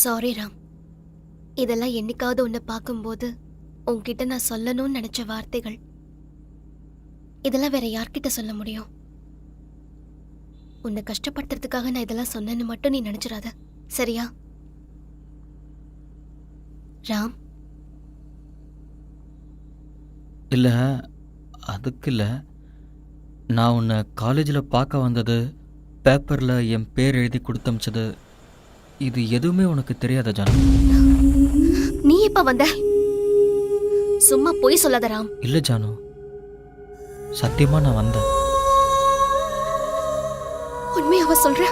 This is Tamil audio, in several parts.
சாரி ராம் இதெல்லாம் என்னைக்காவது உன்னை பார்க்கும்போது உன்கிட்ட நான் சொல்லணும்னு நினைச்ச வார்த்தைகள். இதெல்லாம் வேற யார்கிட்ட சொல்ல முடியும்? உன்னை கஷ்டப்படுத்துறதுக்காக நான் இதெல்லாம் சொன்னேன்னு மட்டும் நீ நினைச்சிடாத. சரியா? ராம் இல்லை அதுக்கு இல்லை. நான் உன்னை காலேஜில் பார்க்க வந்தது பேப்பரில் என் பேர் எழுதி கொடுத்தமிச்சது இது எதுவுமே உனக்கு தெரியாத ஜானு? நீ இப்ப வந்த? சும்மா பொய் சொல்லாத ராம். இல்லை ஜானு. சத்தியமாக நான் வந்தேன். உண்மையாவ சொல்ற?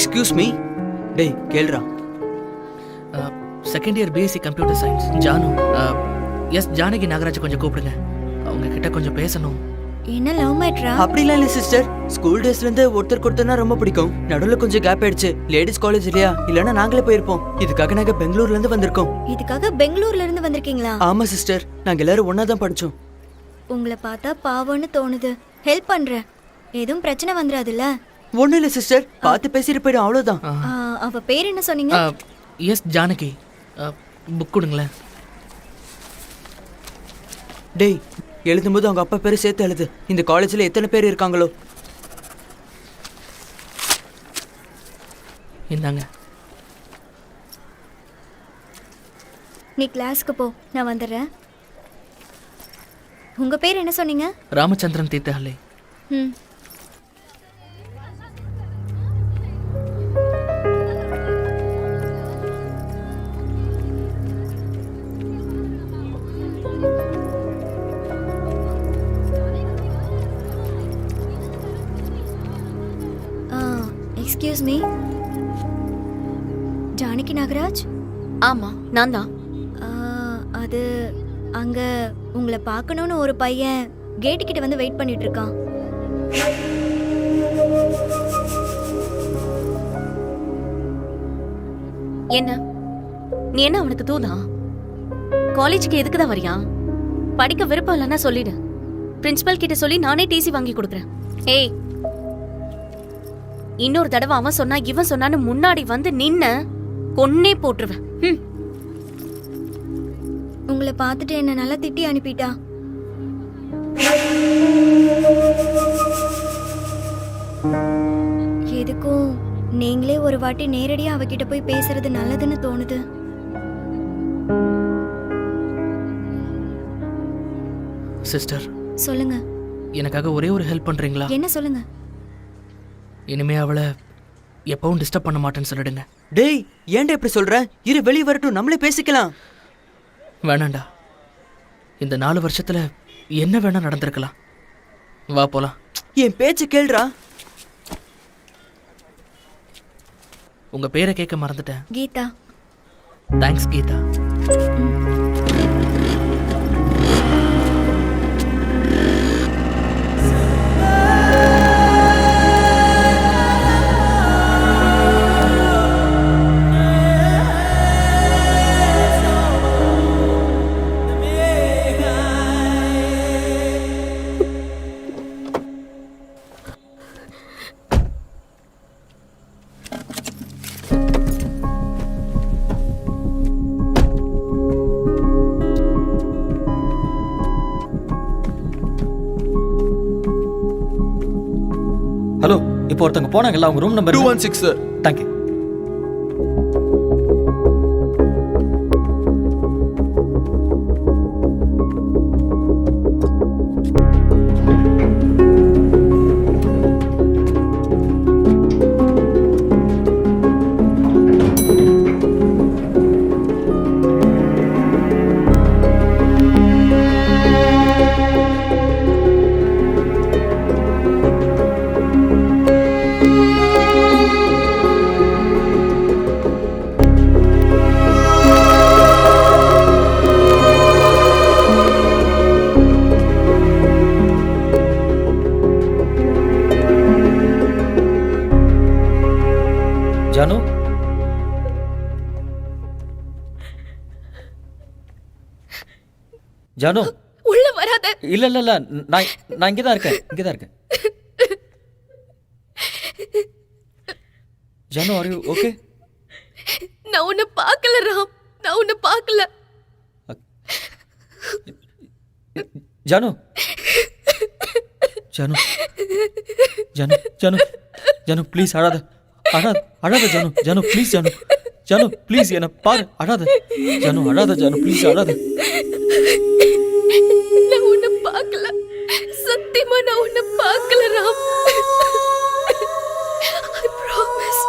எக்ஸ்கியூஸ் மீ டேய் கேளுடா. Second year BSc computer science Jaanu S Janaki Nagaraj கொஞ்சம் கூப்பிடுங்க. அவங்க கிட்ட கொஞ்சம் பேசணும். என்ன லவ் மேட்ரா அப்படிலாம் இல்லை சிஸ்டர் ஸ்கூல் டேஸ்ல இருந்து ஒருத்தருக்கு ஒருத்தர்னா ரொம்ப பிடிக்கும். நடுவில் கொஞ்சம் கேப் ஆயிடுச்சு. லேடிஸ் காலேஜ் இல்லையா? இல்லைன்னா நாங்களே போயிருப்போம். இதுக்காக நாங்க பெங்களூர்ல இருந்து வந்திருக்கோம். இதுக்காக பெங்களூர்ல இருந்து வந்திருக்கீங்களா? ஆமா சிஸ்டர் நாங்க எல்லாரும் ஒண்ணா தான் படிச்சோம். உங்களை பார்த்தா பாவம்னு தோணுது. ஹெல்ப் பண்றேன். எதுவும் பிரச்சனை வந்துடாதுல்ல? ஒண்ணும் இல்லை சிஸ்டர் பார்த்து பேசிட்டு போயிடும் அவ்வளவுதான். அவ பேர் என்ன சொன்னீங்க? எஸ் ஜானகி. புக் கொடுங்களேன். டேய் எழுதும்போது அவங்க அப்பா பேரு சேர்த்து எழுது. இந்த காலேஜ்ல எத்தனை பேர் இருக்காங்களோ? இந்தாங்க. நீ கிளாஸ்க்கு போ நான் வந்துடுறேன். உங்க பேர் என்ன சொன்னீங்க? ராமச்சந்திரன் தீர்த்தஹல்லை ம். எக்ஸ்கியூஸ் மீ ஜானகி நாகராஜ் ஆமா நான் தான். அது அங்க உங்களை பார்க்கணும்னு ஒரு பையன் கேட்டு கிட்ட வந்து வெயிட் பண்ணிட்டு இருக்கான். என்ன? நீ என்ன அவனுக்கு தூதா? காலேஜுக்கு எதுக்கு தான் வரியா? படிக்க விருப்பம் இல்லைன்னா சொல்லிடு. பிரின்சிபல் கிட்ட சொல்லி நானே டிசி வாங்கி கொடுக்குறேன். ஏய் இன்னொரு தடவை அவன் சொன்னா இவன் சொன்னான்னு முன்னாடி வந்து நின்ன கொன்னே போட்டுருவேன் ம் உங்களை பார்த்துட்டு என்ன நல்லா திட்டி அனுப்பிட்டா? எதுக்கும் நீங்களே ஒரு வாட்டி நேரடியா அவகிட்ட போய் பேசுறது நல்லதுன்னு தோணுது. சிஸ்டர். சொல்லுங்க. எனக்காக ஒரே ஒரு ஹெல்ப் பண்றீங்களா? என்ன சொல்லுங்க? இனிமே அவளை எப்பவும் டிஸ்டர்ப் பண்ண மாட்டேன்னு சொல்லிடுங்க. டேய் ஏன்டா இப்படி சொல்ற? இரு வெளியே வரட்டும் நம்மளே பேசிக்கலாம். வேணாண்டா. இந்த நாலு வருஷத்துல என்ன வேணா நடந்திருக்கலாம். வா போலாம். என் பேச்சு கேளுடா உங்க பேரை கேட்க மறந்துட்டேன். கீதா. தேங்க்ஸ் கீதா. ஹலோ இப்போ ஒருத்தவங்க போனாங்கல்ல அவங்க room number two one six sir thank you Jaanu. உள்ள வராத. இல்லை இல்லை இல்லை. நான் நான் இங்கே தான் இருக்கேன். இங்கே தான் இருக்கேன். ஜானு ஆர் யூ ஓகே நான் உன்னை பார்க்கல ராம். நான் உன்னை பார்க்கல. ஜானு. ஜானு. ஜானு ஜானு. ஜானு ப்ளீஸ் அழாத. அழாத அழாத ஜானு. ஜானு ப்ளீஸ் ஜானு. ஜானு ப்ளீஸ் என்னை பாரு அழாத. ஜானு அழாத ஜானு ப்ளீஸ் அழாத. நான் உன்னை பார்க்கல. சத்தியமா நான் உன்னை பார்க்கல ராம். I promise.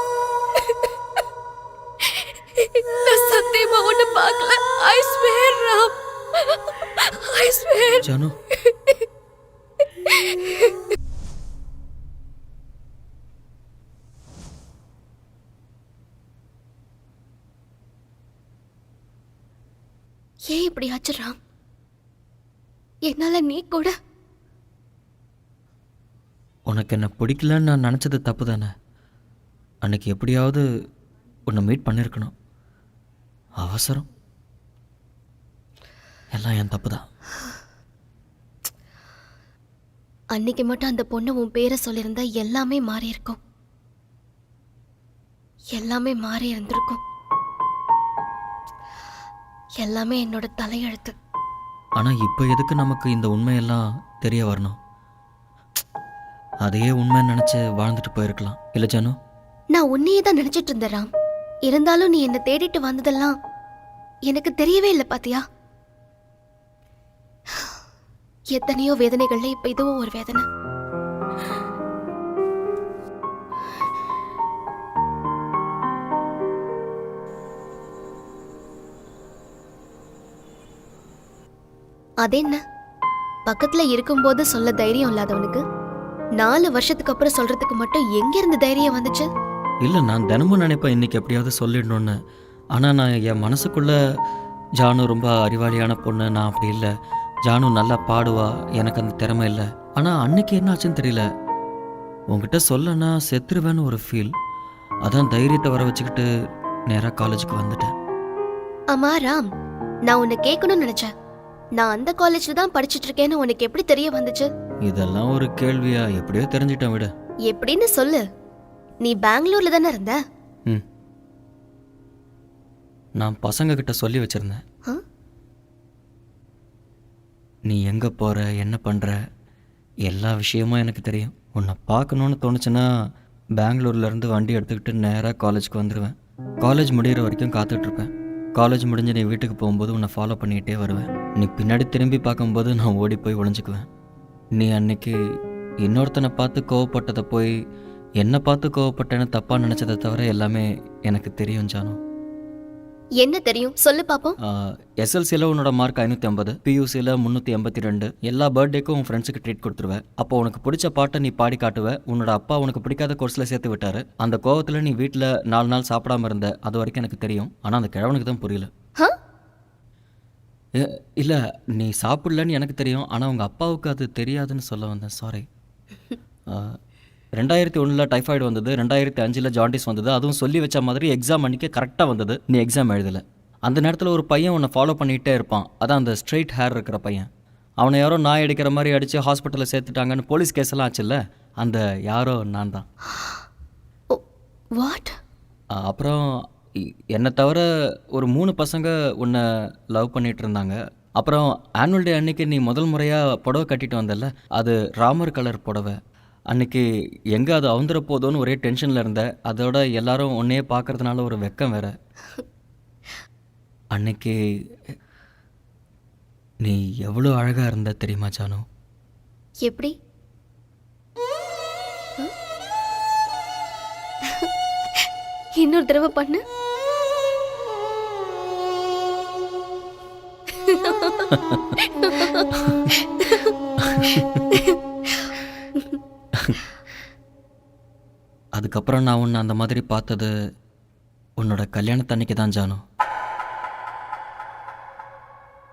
நான் சத்தியமா உன்னை பார்க்கல. I swear Ram. I swear Janu. ஏன் இப்படி ஆச்சு ராம் என்னால நீ கூட உனக்கு என்ன பிடிக்கலன்னு நான் நினச்சது தப்பு தானே அன்னைக்கு எப்படியாவது உன்னை மீட் பண்ணியிருக்கணும் அவசரம். எல்லாம் என் தப்பு தான் அன்னைக்கு மட்டும் அந்த பொண்ணு உன் பேரை சொல்லியிருந்தா எல்லாமே மாறி இருக்கும் எல்லாமே மாறி இருந்திருக்கும். எல்லாமே என்னோட தலையெழுத்து. ஆனால் இப்போ எதுக்கு நமக்கு இந்த உண்மையெல்லாம் தெரிய வரணும்? அதையே உண்மைன்னு நினச்சி வாழ்ந்துட்டு போயிருக்கலாம். இல்லை ஜானு? நான் உன்னையே தான் நினைச்சிட்டு இருந்தேன் ராம். இருந்தாலும் நீ என்னை தேடிட்டு வந்ததெல்லாம் எனக்கு தெரியவே இல்லை பாத்தியா? எத்தனையோ வேதனைகள்ல இப்ப இதுவும் ஒரு வேதனை. அது என்ன பக்கத்துல இருக்கும்போது சொல்ல தைரியம் இல்லாதவனுக்கு நாலு வருஷத்துக்கு அப்புறம் சொல்றதுக்கு மட்டும் எங்க இருந்து தைரியம் வந்துச்சு? இல்லை நான் தினமும் நினைப்பேன் இன்னைக்கு எப்படியாவது சொல்லிடணும்னு. ஆனால் நான் என் மனசுக்குள்ள ஜானு ரொம்ப அறிவாளியான பொண்ணு நான் அப்படி இல்லை. ஜானு நல்லா பாடுவா எனக்கு அந்த திறமை இல்லை. ஆனால் அன்னைக்கு என்னாச்சுன்னு தெரியல. உங்ககிட்ட சொல்லனா செத்துருவேன்னு ஒரு ஃபீல் அதான் தைரியத்தை வர வச்சுக்கிட்டு நேராக காலேஜுக்கு வந்துட்டேன். அம்மா ராம் நான் உன்னை கேட்கணும்னு நினைச்சேன். நான் அந்த காலேஜ்ல தான் படிச்சிட்டு இருக்கேன்னு உனக்கு எப்படி தெரிய வந்துச்சு? இதெல்லாம் ஒரு கேள்வியா? எப்படியோ தெரிஞ்சிட்டேன் விட. எப்படின்னு சொல்லு. நீ பெங்களூர்ல தானே இருந்த? ம். நான் பசங்க கிட்ட சொல்லி வச்சிருந்தேன். ஆ? நீ எங்கே போகிற என்ன பண்ணுற எல்லா விஷயமும் எனக்கு தெரியும். உன்னை பார்க்கணுன்னு தோணுச்சுன்னா பெங்களூர்லேருந்து வண்டி எடுத்துக்கிட்டு நேராக காலேஜுக்கு வந்துடுவேன் காலேஜ் முடிகிற வரைக்கும் காத்துட்ருப்பேன் காலேஜ் முடிஞ்சு நீ வீட்டுக்கு போகும்போது உன்னை ஃபாலோ பண்ணிக்கிட்டே வருவேன். நீ பின்னாடி திரும்பி பார்க்கும்போது நான் ஓடி போய் ஒளிஞ்சுக்குவேன். நீ அன்னைக்கு இன்னொருத்தனை பார்த்து கோவப்பட்டதை போய் என்னை பார்த்து கோவப்பட்டேன்னு தப்பாக நினச்சதை தவிர எல்லாமே எனக்கு தெரியும் ஜானோ. என்ன தெரியும்? சொல்லு பாப்போம். எஸ்எல்சியில் உன்னோட மார்க் ஐநூற்றி ஐம்பது பியூசியில் முந்நூற்றி எண்பத்தி ரெண்டு. எல்லா பர்த்டேக்கும் உன் ஃப்ரெண்ட்ஸுக்கு ட்ரீட் கொடுத்துருவேன் அப்போ உனக்கு பிடிச்ச பாட்டை நீ பாடி காட்டுவ. உன்னோட அப்பா உனக்கு பிடிக்காத கோர்ஸில் சேர்த்து விட்டாரு. அந்த கோவத்தில் நீ வீட்டில் நாலு நாள் சாப்பிடாம இருந்த அது வரைக்கும் எனக்கு தெரியும். ஆனால் அந்த கிழவனுக்கு தான் புரியல? இல்லை நீ சாப்பிடலன்னு எனக்கு தெரியும். ஆனால் உங்கள் அப்பாவுக்கு அது தெரியாதுன்னு சொல்ல வந்தேன். சாரி ரெண்டாயிரத்தி ஒன்றில் டைஃபாய்டு வந்தது ரெண்டாயிரத்தி அஞ்சில் ஜாண்டிஸ் வந்தது அதுவும் சொல்லி வச்ச மாதிரி எக்ஸாம் அன்றைக்கி கரெக்டாக வந்தது. நீ எக்ஸாம் எழுதலை. அந்த நேரத்தில் ஒரு பையன் உன்னை ஃபாலோ பண்ணிகிட்டே இருப்பான். அதான் அந்த ஸ்ட்ரெயிட் ஹேர் இருக்கிற பையன். அவனை யாரோ நாய் அடிக்கிற மாதிரி அடித்து ஹாஸ்பிட்டலில் சேர்த்துட்டாங்கன்னு போலீஸ் கேஸ் எல்லாம் ஆச்சுல்ல? அந்த யாரோ நான் தான். வாட் அப்புறம் என்னை தவிர ஒரு மூணு பசங்க உன்னை லவ் பண்ணிட்டு இருந்தாங்க. அப்புறம் ஆனுவல் டே அன்னைக்கு நீ முதல் முறையாக புடவை கட்டிட்டு வந்தல்ல? அது ராமர் கலர் புடவை. அன்னைக்கு எங்கே அது அவுந்துற போதோன்னு ஒரே டென்ஷனில் இருந்த அதோட எல்லாரும் உன்னையே பார்க்கறதுனால ஒரு வெக்கம் வேற. அன்னைக்கு நீ எவ்வளோ அழகாக இருந்த தெரியுமா ஜானு எப்படி? இன்னொரு தடவை பண்ணு. அதுக்கப்புறம் நான் உன்னை அந்த மாதிரி பார்த்தது உன்னோட கல்யாணத்தன்னைக்கு தான் ஜானு.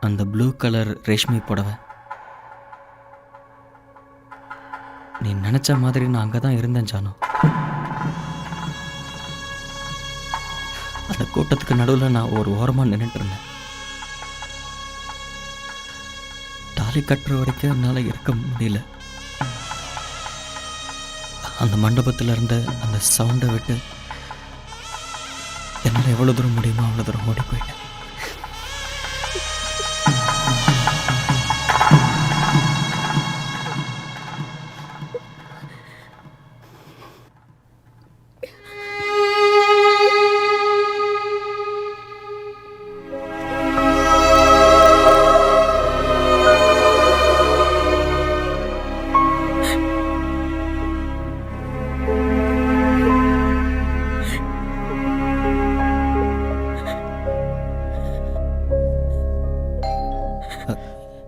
அந்த ப்ளூ கலர் ரேஷ்மி புடவை. நீ நினச்ச மாதிரி நான் அங்கே தான் இருந்தேன் ஜானு. அந்த கூட்டத்துக்கு நடுவில் நான் ஒரு ஓரமாக நின்றுட்டு இருந்தேன். தாலி கட்டுற வரைக்கும் என்னால் இருக்க முடியல. அந்த மண்டபத்தில் இருந்த அந்த சவுண்டை விட்டு என்னால் எவ்வளோ தூரம் முடியுமோ அவ்வளோ தூரம் ஓடி போயிட்டேன்.